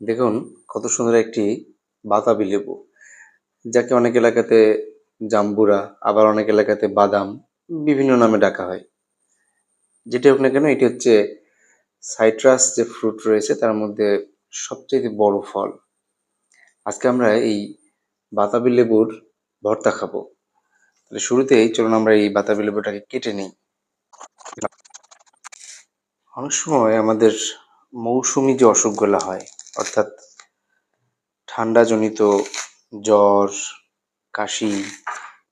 দেখুন, কত সুন্দর একটি বাতাবি লেবু, যাকে অনেক এলাকাতে জাম্বুরা, আবার অনেক এলাকাতে বাদাম বিভিন্ন নামে ডাকা হয়। যেটি হোক না কেন, এটি হচ্ছে সাইট্রাস যে ফ্রুট রয়েছে, তার মধ্যে সবচেয়ে বড় ফল। আজকে আমরা এই বাতাবি লেবুর ভর্তা খাব। তাহলে শুরুতেই চলুন আমরা এই বাতাবি লেবুটাকে কেটে নিই। অনেক সময় আমাদের মৌসুমী যে অসুখগুলো হয়, অর্থাৎ ঠান্ডাজনিত জ্বর, কাশি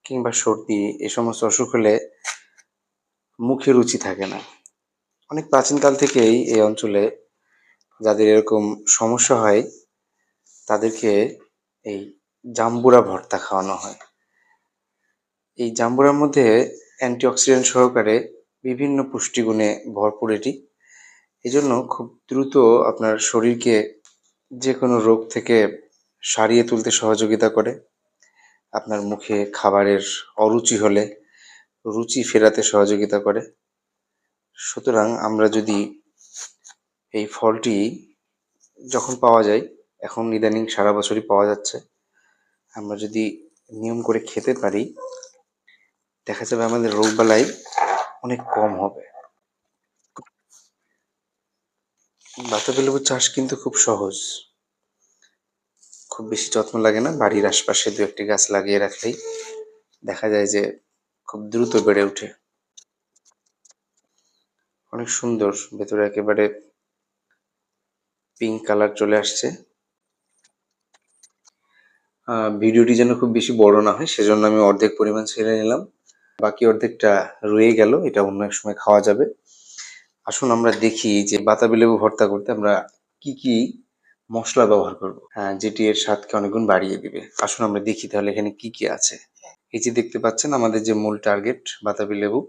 কিংবা সর্দি, এ সমস্ত অসুখ হলে মুখে রুচি থাকে না। অনেক প্রাচীনকাল থেকেই এই অঞ্চলে যাদের এরকম সমস্যা হয়, তাদেরকে এই জাম্বুরা ভর্তা খাওয়ানো হয়। এই জাম্বুরার মধ্যে অ্যান্টিঅক্সিডেন্ট সহকারে বিভিন্ন পুষ্টিগুণে ভরপুর এটি। এজন্য খুব দ্রুত আপনার শরীরকে যে কোনো রোগ থেকে সারিয়ে তুলতে সহযোগিতা করে। আপনার মুখে খাবারের অরুচি হলে রুচি ফেরাতে সহযোগিতা করে। সুতরাং আমরা যদি এই ফলটি যখন পাওয়া যায়, এখন ইদানিং সারা বছরই পাওয়া যাচ্ছে, আমরা যদি নিয়ম করে খেতে পারি, দেখা যাবে আমাদের রোগবালাই অনেক কম হবে। বাতাবি লেবুর চাষ কিন্তু খুব সহজ। খুব বেশি যত্ন লাগে না, বাড়ির আশপাশে দু একটি গাছ লাগিয়ে রাখলেই দেখা যায় যে খুব দ্রুত বেড়ে ওঠে। অনেক সুন্দর, ভেতরে একেবারে পিঙ্ক কালার চলে আসছে। ভিডিওটি যেন খুব বেশি বড় না হয়, সেজন্য আমি অর্ধেক পরিমাণ ছেড়ে নিলাম। বাকি অর্ধেকটা রয়ে গেল, এটা অন্য এক সময় খাওয়া যাবে। আসুন আমরা দেখি যে বাতাবি লেবু ভর্তা করতে আমরা কি কি মশলা ব্যবহার করব। হ্যাঁ যেটি এর স্বাদকে অনেকগুণ বাড়িয়ে দিবে। আসুন আমরা দেখি তাহলে এখানে কি কি আছে। এই যে দেখতে পাচ্ছেন আমাদের যে মূল টার্গেট বাতাবি লেবু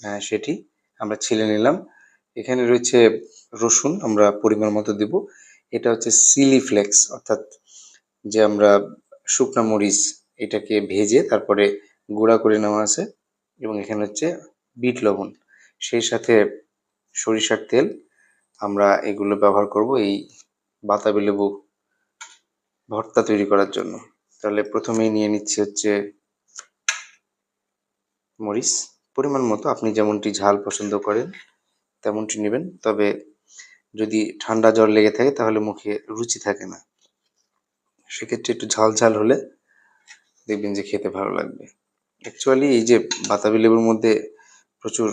হ্যাঁ সেটি আমরা ছিলে নিলাম। এখানে রয়েছে রসুন, আমরা পরিমাণ মতো দেব। এটা হচ্ছে সিলি ফ্লেক্স অর্থাৎ যে আমরা শুকনো মরিচ এটাকে ভেজে তারপরে গুঁড়া করে নেওয়া আছে। এবং এখানে হচ্ছে বিট লবণ। সেই সাথে সরিষার তেল। আমরা এগুলো ব্যবহার করব এই বাতাবি লেবু ভর্তা তৈরি করার জন্য। তাহলে প্রথমেই নিয়ে নিচ্ছি হচ্ছে মরিচ। পরিমাণ মতো আপনি যেমনটি ঝাল পছন্দ করেন তেমনটি নেবেন। তবে যদি ঠান্ডা জ্বর লেগে থাকে তাহলে মুখে রুচি থাকে না। সেক্ষেত্রে একটু ঝাল ঝাল হলে দেখবেন যে খেতে ভালো লাগবে। অ্যাকচুয়ালি এই যে বাতাবি লেবুর মধ্যে প্রচুর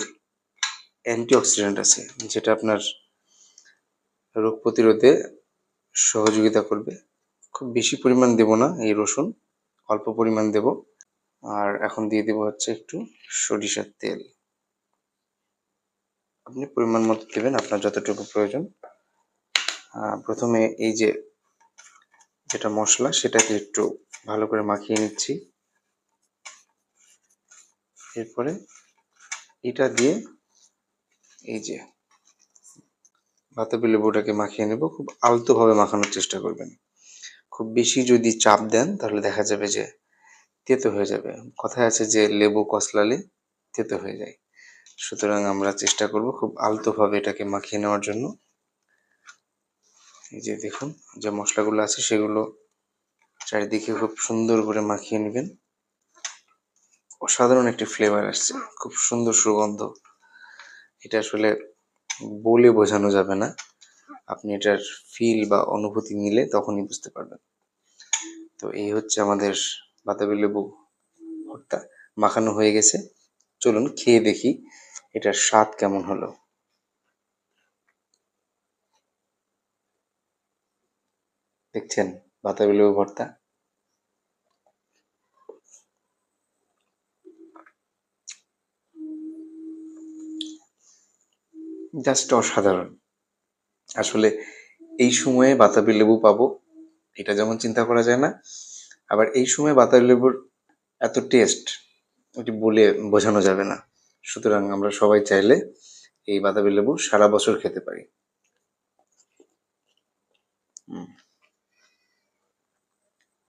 অ্যান্টিঅক্সিডেন্ট আছে, যেটা আপনার রোগ প্রতিরোধে সহযোগিতা করবে। খুব বেশি পরিমাণ দেব না এই রসুন, অল্প পরিমাণ দেব। আর এখন দিয়ে দেব হচ্ছে একটু সরিষার তেল। আপনি পরিমাণ মতো দেবেন, আপনার যতটুকু প্রয়োজন। প্রথমে এই যে যেটা মশলা, সেটাকে একটু ভালো করে মাখিয়ে নিচ্ছি। এরপরে এটা দিয়ে এই যে, বাতাবি লেবুটাকে মাখিয়ে নেব, খুব আলতোভাবে মাখানোর চেষ্টা করবেন। খুব বেশি যদি চাপ দেন, তাহলে দেখা যাবে যে তেতো হয়ে যাবে। কথায় আছে যে, লেবু কসলালে তেতো হয়ে যায়। সুতরাং আমরা চেষ্টা করব খুব আলতোভাবে এটাকে মাখিয়ে নেওয়ার জন্য। এই যে দেখুন, যে মশলাগুলো আছে, সেগুলো চারিদিকে খুব সুন্দর করে মাখিয়ে নেবেন। অসাধারণ একটি ফ্লেভার আসছে। খুব সুন্দর সুগন্ধ। এটা আসলে বলে বোঝানো যাবে না। আপনি এটার ফিল বা অনুভূতি নিলে তখনই বুঝতে পারবেন। তো এই হচ্ছে আমাদের বাতাবি লেবু ভর্তা। মাখানো হয়ে গেছে। চলুন খেয়ে দেখি এটার স্বাদ কেমন হলো। দেখছেন বাতাবি লেবু ভর্তা? জাস্ট অসাধারণ। আসলে এই সময়ে বাতাবি লেবু পাবো, এটা যেমন চিন্তা করা যায় না, আবার এই সময়ে বাতাবি লেবুর এত টেস্ট ওটি বলে বোঝানো যাবে না। সুতরাং আমরা সবাই চাইলে এই বাতাবি লেবু সারা বছর খেতে পারি। হুম।